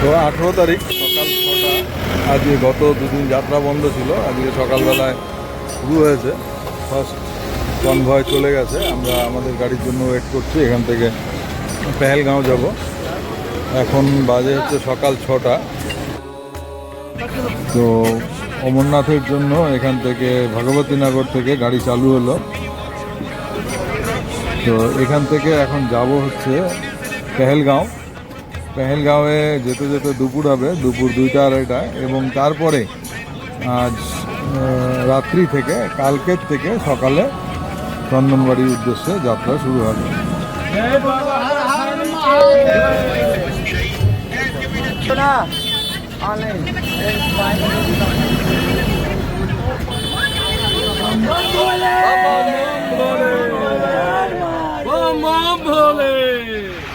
তো আঠেরো তারিখ সকাল ছটা। আজকে গত দুদিন যাত্রা বন্ধ ছিল। আজকে সকালবেলায় শুরু হয়েছে। ফার্স্ট কনভয় চলে গেছে। আমরা আমাদের গাড়ির জন্য ওয়েট করছি। এখান থেকে পেহেলগাঁও যাব। এখন বাজে হচ্ছে সকাল ছটা। তো অমরনাথের জন্য এখান থেকে ভগবতীনগর থেকে গাড়ি চালু হলো। তো এখান থেকে এখন যাব হচ্ছে পেহেলগাঁও পেহেলগাঁওয়ে যেতে যেতে দুপুর হবে দুপুর দুইটা আড়াইটায় এবং তারপরে আজ রাত্রি থেকে কালকের থেকে সকালে চন্দনবাড়ির উদ্দেশ্যে যাত্রা শুরু হবে না Come, Holly!